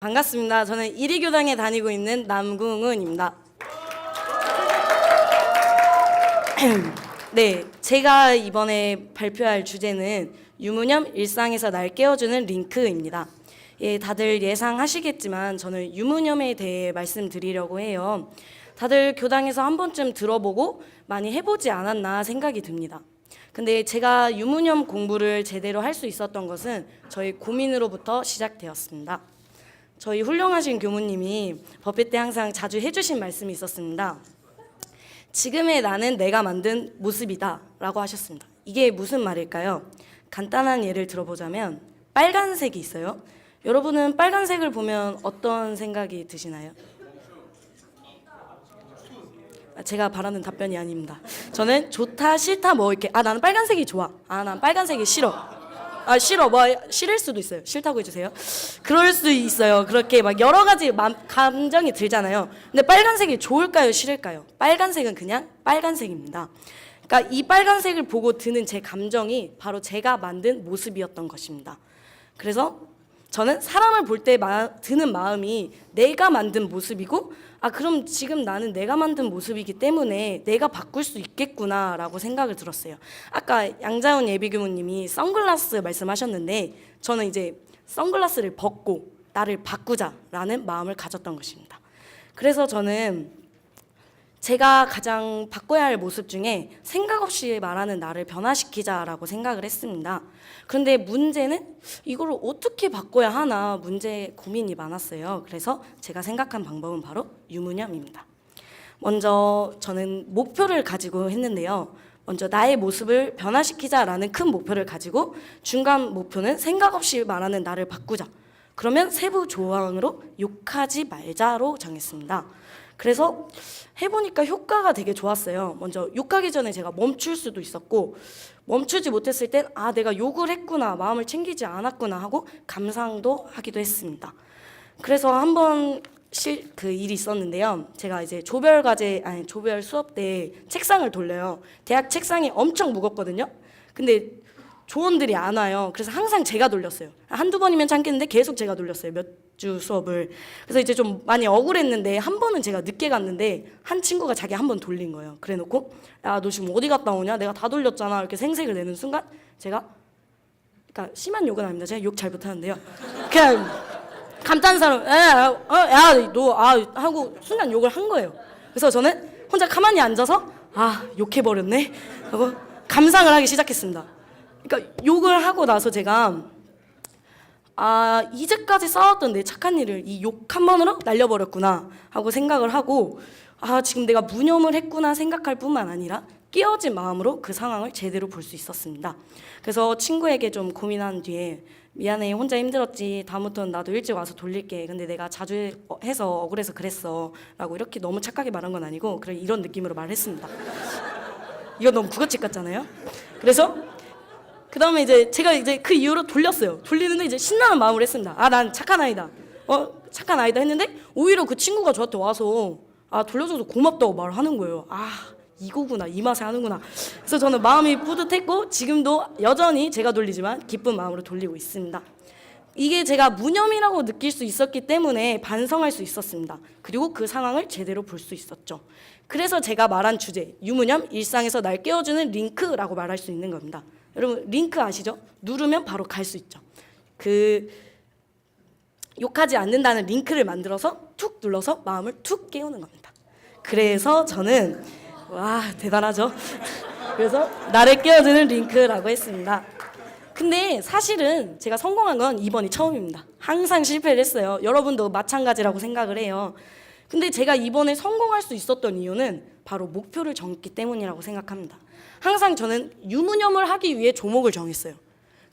반갑습니다. 저는 이리교당에 다니고 있는 남궁은입니다. 네, 제가 이번에 발표할 주제는 유무념 일상에서 날 깨워주는 링크입니다. 예, 다들 예상하시겠지만 저는 유무념에 대해 말씀드리려고 해요. 다들 교당에서 한 번쯤 들어보고 많이 해보지 않았나 생각이 듭니다. 근데 제가 유무념 공부를 제대로 할 수 있었던 것은 저희 고민으로부터 시작되었습니다. 저희 훌륭하신 교무님이 법회 때 항상 자주 해주신 말씀이 있었습니다. 지금의 나는 내가 만든 모습이다 라고 하셨습니다. 이게 무슨 말일까요? 간단한 예를 들어보자면 빨간색이 있어요. 여러분은 빨간색을 보면 어떤 생각이 드시나요? 아, 제가 바라는 답변이 아닙니다. 저는 좋다, 싫다, 뭐 이렇게 아 나는 빨간색이 좋아. 아 난 빨간색이 싫어. 아 싫어 뭐 싫을 수도 있어요. 싫다고 해주세요. 그럴 수 있어요. 그렇게 막 여러 가지 맘, 감정이 들잖아요. 근데 빨간색이 좋을까요, 싫을까요? 빨간색은 그냥 빨간색입니다. 그러니까 이 빨간색을 보고 드는 제 감정이 바로 제가 만든 모습이었던 것입니다. 그래서 저는 사람을 볼 때 드는 마음이 내가 만든 모습이고 아 그럼 지금 나는 내가 만든 모습이기 때문에 내가 바꿀 수 있겠구나라고 생각을 들었어요. 아까 양자훈 예비교무님이 선글라스 말씀하셨는데 저는 이제 선글라스를 벗고 나를 바꾸자라는 마음을 가졌던 것입니다. 그래서 저는 제가 가장 바꿔야 할 모습 중에 생각 없이 말하는 나를 변화시키자라고 생각을 했습니다. 그런데 문제는 이걸 어떻게 바꿔야 하나 문제 고민이 많았어요. 그래서 제가 생각한 방법은 바로 유무념입니다. 먼저 저는 목표를 가지고 했는데요. 먼저 나의 모습을 변화시키자라는 큰 목표를 가지고 중간 목표는 생각 없이 말하는 나를 바꾸자. 그러면 세부 조항으로 욕하지 말자로 정했습니다. 그래서 해보니까 효과가 되게 좋았어요. 먼저 욕하기 전에 제가 멈출 수도 있었고 멈추지 못했을 땐 아 내가 욕을 했구나 마음을 챙기지 않았구나 하고 감상도 하기도 했습니다. 그래서 한번 실, 그 일이 있었는데요. 제가 이제 조별 과제 아니 조별 수업 때 책상을 돌려요. 대학 책상이 엄청 무겁거든요. 근데 조원들이 안 와요. 그래서 항상 제가 돌렸어요. 한두 번이면 참겠는데 계속 제가 돌렸어요. 몇 주 수업을. 그래서 이제 좀 많이 억울했는데 한 번은 제가 늦게 갔는데 한 친구가 자기 한 번 돌린 거예요. 그래 놓고 야, 너 지금 어디 갔다 오냐? 내가 다 돌렸잖아. 이렇게 생색을 내는 순간 제가 그러니까 심한 욕은 아닙니다. 제가 욕 잘 못하는데요. 그냥 감탄 사람, 야, 어, 야, 너, 아, 하고 순간 욕을 한 거예요. 그래서 저는 혼자 가만히 앉아서, 아, 욕해버렸네? 하고 감상을 하기 시작했습니다. 그러니까 욕을 하고 나서 제가, 아, 이제까지 쌓았던 내 착한 일을 이 욕 한 번으로 날려버렸구나 하고 생각을 하고, 아, 지금 내가 무념을 했구나 생각할 뿐만 아니라, 깨어진 마음으로 그 상황을 제대로 볼 수 있었습니다. 그래서 친구에게 좀 고민한 뒤에 미안해 혼자 힘들었지. 다음부터는 나도 일찍 와서 돌릴게. 근데 내가 자주 해- 어, 해서 억울해서 그랬어. 라고 이렇게 너무 착하게 말한 건 아니고 그래 이런 느낌으로 말했습니다. 이거 너무 국어책 같잖아요. 그래서 그 다음에 이제 제가 이제 그 이후로 돌렸어요. 돌리는데 이제 신나는 마음으로 했습니다. 아 난 착한 아이다. 어 착한 아이다 했는데 오히려 그 친구가 저한테 와서 아 돌려줘서 고맙다고 말하는 거예요. 아 이거구나. 이 맛에 하는구나. 그래서 저는 마음이 뿌듯했고 지금도 여전히 제가 돌리지만 기쁜 마음으로 돌리고 있습니다. 이게 제가 무념이라고 느낄 수 있었기 때문에 반성할 수 있었습니다. 그리고 그 상황을 제대로 볼 수 있었죠. 그래서 제가 말한 주제 유무념 일상에서 날 깨워주는 링크라고 말할 수 있는 겁니다 여러분 링크 아시죠? 누르면 바로 갈 수 있죠 그 욕하지 않는다는 링크를 만들어서 툭 눌러서 마음을 툭 깨우는 겁니다 그래서 저는 와 대단하죠. 그래서 나를 깨워주는 링크라고 했습니다. 근데 사실은 제가 성공한 건 이번이 처음입니다. 항상 실패를 했어요. 여러분도 마찬가지라고 생각을 해요. 근데 제가 이번에 성공할 수 있었던 이유는 바로 목표를 정했기 때문이라고 생각합니다. 항상 저는 유무념을 하기 위해 조목을 정했어요.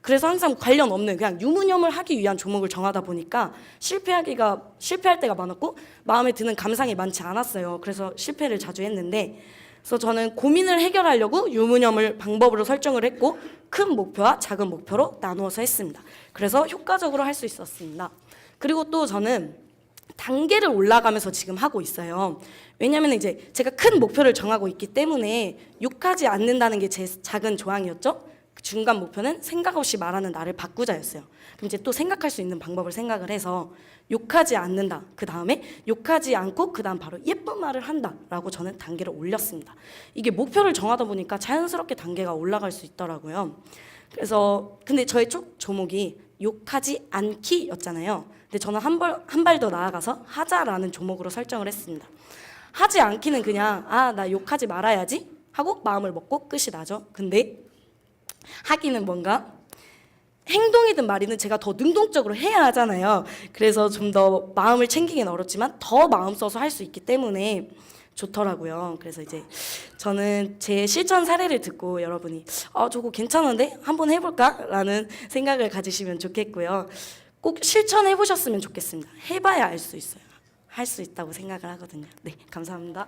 그래서 항상 관련 없는 그냥 유무념을 하기 위한 조목을 정하다 보니까 실패하기가 실패할 때가 많았고 마음에 드는 감상이 많지 않았어요. 그래서 실패를 자주 했는데 그래서 저는 고민을 해결하려고 유무념을 방법으로 설정을 했고 큰 목표와 작은 목표로 나누어서 했습니다. 그래서 효과적으로 할 수 있었습니다. 그리고 또 저는 단계를 올라가면서 지금 하고 있어요. 왜냐하면 이제 제가 큰 목표를 정하고 있기 때문에 욕하지 않는다는 게 제 작은 조항이었죠. 중간 목표는 생각 없이 말하는 나를 바꾸자였어요. 그럼 이제 또 생각할 수 있는 방법을 생각을 해서 욕하지 않는다. 그 다음에 욕하지 않고 그 다음 바로 예쁜 말을 한다라고 저는 단계를 올렸습니다. 이게 목표를 정하다 보니까 자연스럽게 단계가 올라갈 수 있더라고요. 그래서 근데 저의 쪽 조목이 욕하지 않기였잖아요. 근데 저는 한발한 발 더 나아가서 하자라는 조목으로 설정을 했습니다. 하지 않기는 그냥 아 나 욕하지 말아야지 하고 마음을 먹고 끝이 나죠. 근데 하기는 뭔가 행동이든 말이든 제가 더 능동적으로 해야 하잖아요. 그래서 좀 더 마음을 챙기긴 어렵지만 더 마음 써서 할 수 있기 때문에 좋더라고요. 그래서 이제 저는 제 실천 사례를 듣고 여러분이 아 저거 괜찮은데 한번 해볼까 라는 생각을 가지시면 좋겠고요. 꼭 실천해 보셨으면 좋겠습니다. 해봐야 알 수 있어요. 할 수 있다고 생각을 하거든요. 네, 감사합니다.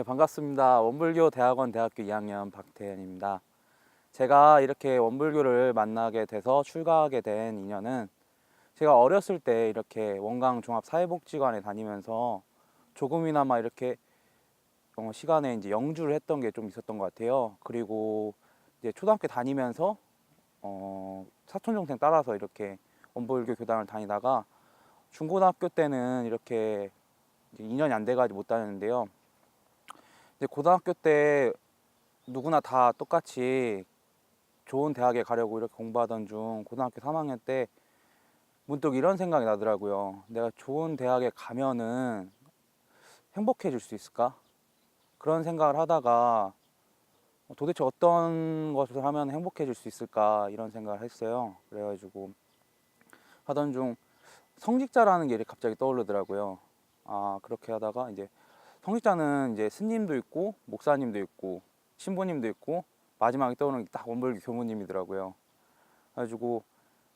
예, 반갑습니다. 원불교 대학원 대학교 2학년 박태현입니다. 제가 이렇게 원불교를 만나게 돼서 출가하게 된 인연은 제가 어렸을 때 이렇게 원강 종합 사회복지관에 다니면서 조금이나마 이렇게 어, 시간에 이제 영주를 했던 게 좀 있었던 것 같아요. 그리고 이제 초등학교 다니면서 어, 사촌 동생 따라서 이렇게 원불교 교단을 다니다가 중고등학교 때는 이렇게 2년이 안 돼가지고 못 다녔는데요. 이제 고등학교 때 누구나 다 똑같이 좋은 대학에 가려고 이렇게 공부하던 중 고등학교 3학년 때 문득 이런 생각이 나더라고요. 내가 좋은 대학에 가면은 행복해질 수 있을까? 그런 생각을 하다가 도대체 어떤 것을 하면 행복해질 수 있을까? 이런 생각을 했어요. 그래가지고 하던 중 성직자라는 게 이렇게 갑자기 떠오르더라고요. 아, 그렇게 하다가 이제 성직자는 이제 스님도 있고 목사님도 있고 신부님도 있고 마지막에 떠오르는 게 딱 원불교 교무님이더라고요. 그래가지고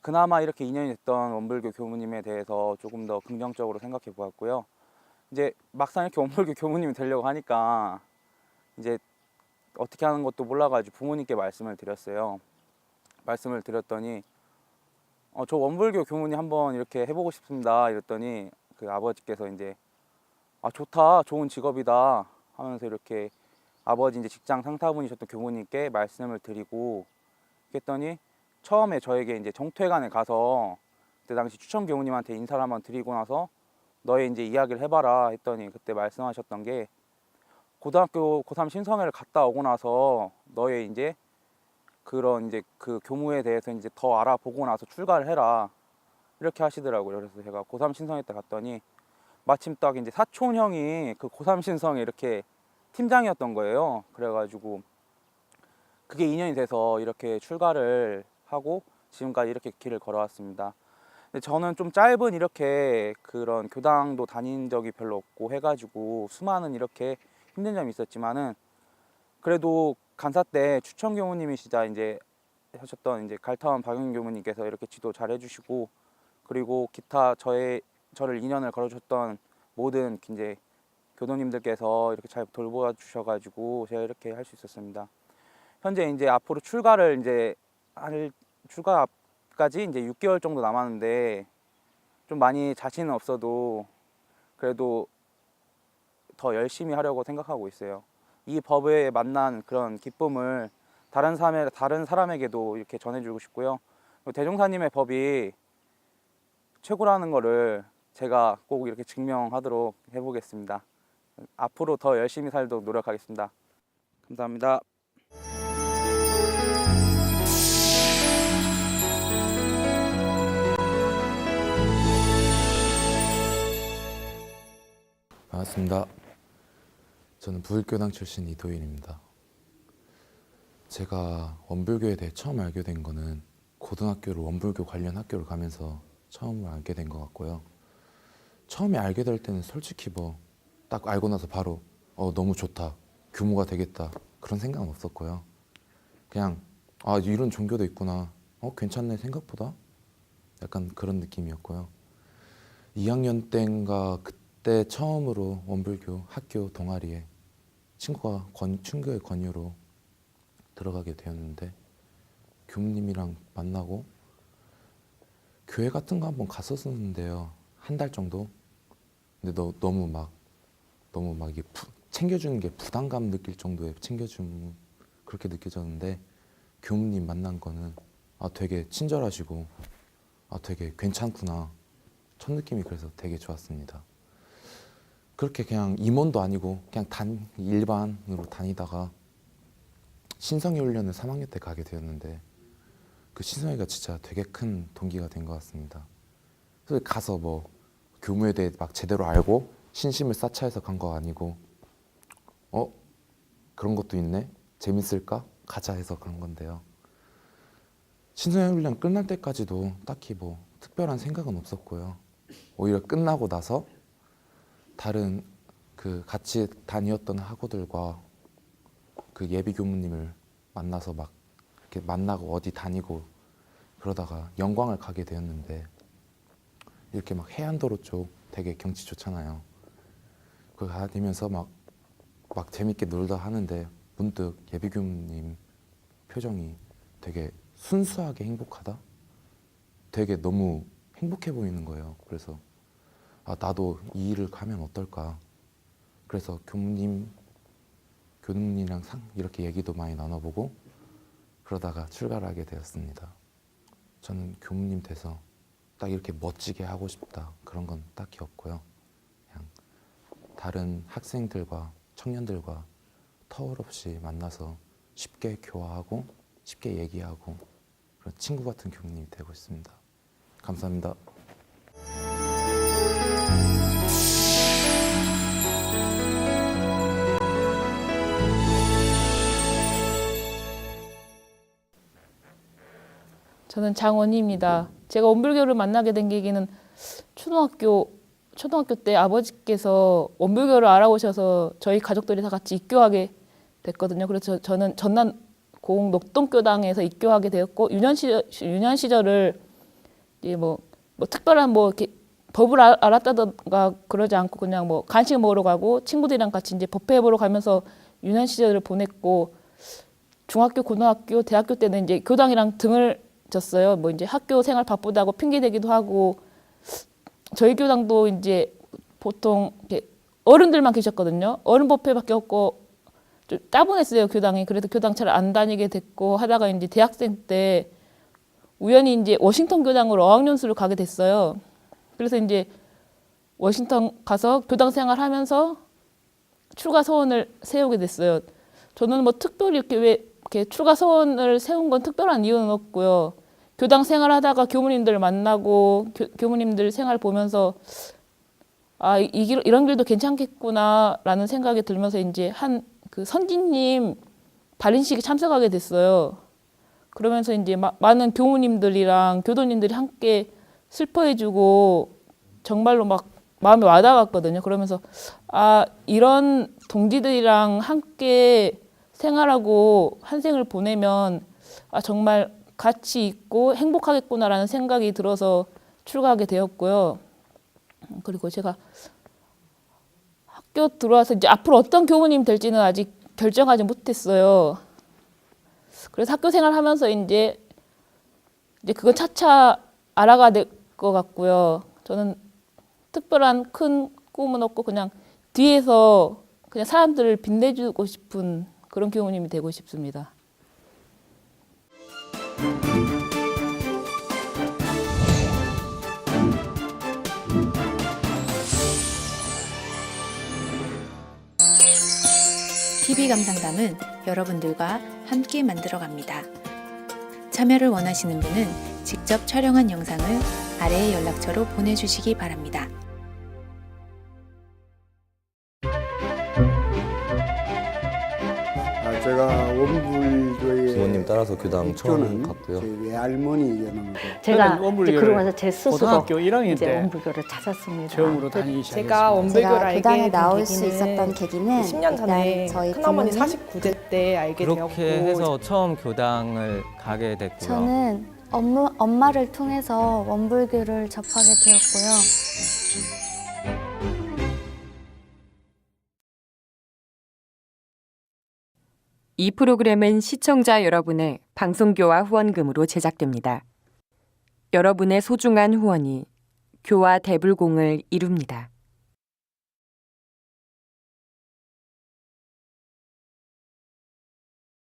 그나마 이렇게 인연이 됐던 원불교 교무님에 대해서 조금 더 긍정적으로 생각해 보았고요. 이제 막상 이렇게 원불교 교무님이 되려고 하니까 이제 어떻게 하는 것도 몰라가지고 부모님께 말씀을 드렸어요. 말씀을 드렸더니 어, 저 원불교 교무님 한번 이렇게 해보고 싶습니다. 이랬더니 그 아버지께서 이제 아 좋다. 좋은 직업이다. 하면서 이렇게 아버지 이제 직장 상사분이셨던 교무님께 말씀을 드리고 했더니 처음에 저에게 이제 정퇴관에 가서 그때 당시 추천 교무님한테 인사를 한번 드리고 나서 너의 이제 이야기를 해봐라 했더니 그때 말씀하셨던 게 고등학교 고3 신성회를 갔다 오고 나서 너의 이제 그런 이제 그 교무에 대해서 이제 더 알아보고 나서 출가를 해라. 이렇게 하시더라고요. 그래서 제가 고3 신성회 때 갔더니 마침 딱 이제 사촌 형이 그 고3 신성에 이렇게 팀장이었던 거예요. 그래가지고 그게 인연이 돼서 이렇게 출가를 하고 지금까지 이렇게 길을 걸어왔습니다. 근데 저는 좀 짧은 이렇게 그런 교당도 다닌 적이 별로 없고 해가지고 수많은 이렇게 힘든 점이 있었지만은 그래도 간사 때 추천 교무님이시자 이제 하셨던 이제 갈타원 박영 교무님께서 이렇게 지도 잘 해주시고 그리고 기타 저의 저를 2년을 걸어줬던 모든 이제 교도님들께서 이렇게 잘 돌보아 주셔가지고 제가 이렇게 할 수 있었습니다. 현재 이제 앞으로 출가를 이제 할 출가까지 이제 6개월 정도 남았는데 좀 많이 자신은 없어도 그래도 더 열심히 하려고 생각하고 있어요. 이 법에 만난 그런 기쁨을 다른 사람에 다른 사람에게도 이렇게 전해주고 싶고요. 대종사님의 법이 최고라는 거를 제가 꼭 이렇게 증명하도록 해보겠습니다. 앞으로 더 열심히 살도록 노력하겠습니다. 감사합니다. 반갑습니다. 저는 부울교당 출신 이도일입니다. 제가 원불교에 대해 처음 알게 된 거는 고등학교를 원불교 관련 학교를 가면서 처음 알게 된 것 같고요. 처음에 알게 될 때는 솔직히 뭐 딱 알고 나서 바로 어 너무 좋다 규모가 되겠다 그런 생각은 없었고요. 그냥 아 이런 종교도 있구나 어 괜찮네 생각보다 약간 그런 느낌이었고요. 2학년 때인가 그때 처음으로 원불교 학교 동아리에 친구가 권, 친구의 권유로 들어가게 되었는데 교무님이랑 만나고 교회 같은 거 한번 갔었었는데요. 한 달 정도. 근데 너, 너무 막 너무 막 이게 부- 챙겨주는 게 부담감 느낄 정도의 챙겨줌 그렇게 느껴졌는데 교무님 만난 거는 아 되게 친절하시고 아 되게 괜찮구나 첫 느낌이 그래서 되게 좋았습니다. 그렇게 그냥 임원도 아니고 그냥 단 일반으로 다니다가 신성희 훈련을 3학년 때 가게 되었는데 그 신성희가 진짜 되게 큰 동기가 된 것 같습니다. 그래서 가서 뭐 교무에 대해 막 제대로 알고 신심을 쌓차해서 간 거 아니고 어 그런 것도 있네 재밌을까 가자 해서 그런 건데요. 신성희 훈련 끝날 때까지도 딱히 뭐 특별한 생각은 없었고요. 오히려 끝나고 나서 다른 그 같이 다니었던 학우들과 그 예비 교무님을 만나서 막 이렇게 만나고 어디 다니고 그러다가 영광을 가게 되었는데 이렇게 막 해안도로 쪽 되게 경치 좋잖아요. 그 다니면서 막, 막 재밌게 놀다 하는데 문득 예비 교무님 표정이 되게 순수하게 행복하다? 되게 너무 행복해 보이는 거예요. 그래서 아, 나도 이 일을 가면 어떨까? 그래서 교무님, 교무님이랑 상, 이렇게 얘기도 많이 나눠보고 그러다가 출가를 하게 되었습니다. 저는 교무님 돼서 딱 이렇게 멋지게 하고 싶다 그런 건 딱히 없고요. 그냥 다른 학생들과 청년들과 터울 없이 만나서 쉽게 교화하고 쉽게 얘기하고 그런 친구 같은 교무님이 되고 있습니다. 감사합니다. 저는 장원희입니다. 제가 원불교를 만나게 된 계기는 초등학교 초등학교 때 아버지께서 원불교를 알아오셔서 저희 가족들이 다 같이 입교하게 됐거든요. 그래서 저, 는 전남 고흥 녹동교당에서 입교하게 되었고 유년 시절 유년 시절을 뭐, 뭐 특별한 뭐 이렇게 법을 알- 알았다던가 그러지 않고 그냥 뭐 간식 먹으러 가고 친구들이랑 같이 이제 법회 보러 가면서 유년 시절을 보냈고 중학교, 고등학교, 대학교 때는 이제 교당이랑 등을 졌어요. 뭐 이제 학교 생활 바쁘다고 핑계 대기도 하고 저희 교당도 이제 보통 어른들만 계셨거든요. 어른 법회밖에 없고 좀 따분했어요 교당이. 그래서 교당 잘 안 다니게 됐고 하다가 이제 대학생 때 우연히 이제 워싱턴 교당으로 어학연수를 가게 됐어요. 그래서 이제 워싱턴 가서 교당 생활하면서 출가 서원을 세우게 됐어요. 저는 뭐 특별히 이렇게 왜 이렇게 출가 서원을 세운 건 특별한 이유는 없고요. 교당 생활하다가 교무님들 만나고 교, 교무님들 생활 보면서 아, 이, 이 길, 이런 길도 괜찮겠구나라는 생각이 들면서 이제 한 그 선진님 발인식에 참석하게 됐어요. 그러면서 이제 마, 많은 교무님들이랑 교도님들이 함께 슬퍼해주고 정말로 막 마음이 와닿았거든요. 그러면서 아 이런 동지들이랑 함께 생활하고 한 생을 보내면 아 정말 가치 있고 행복하겠구나라는 생각이 들어서 출가하게 되었고요. 그리고 제가 학교 들어와서 이제 앞으로 어떤 교무님 될지는 아직 결정하지 못했어요. 그래서 학교 생활하면서 이제 이제 그건 차차 알아가 될 것 같고요. 저는 특별한 큰 꿈은 없고 그냥 뒤에서 그냥 사람들을 빛내주고 싶은 그런 교무님이 되고 싶습니다. 감상담은 여러분들과 함께 만들어 갑니다. 참여를 원하시는 분은 직접 촬영한 영상을 아래의 연락처로 보내주시기 바랍니다. 따라서 교당 처음 갔고요. 저희 외할머니였는데 제가 저는 원불교를 이제 그러고 나서 제 스스로 고등학교 1학년 이제 때 원불교를 찾았습니다. 처음으로 다니기 시작했습니다. 제가 원불교를 제가 알게 교당에 된 나올 수 계기는 있었던 계기는 10년 전에 일단 저희 큰어머니 부모님 49대 때 알게 그렇게 되었고 해서 처음 교당을 가게 됐고요. 저는 엄마, 엄마를 통해서 원불교를 접하게 되었고요. 이 프로그램은 시청자 여러분의 방송교와 후원금으로 제작됩니다. 여러분의 소중한 후원이 교와 대불공을 이룹니다.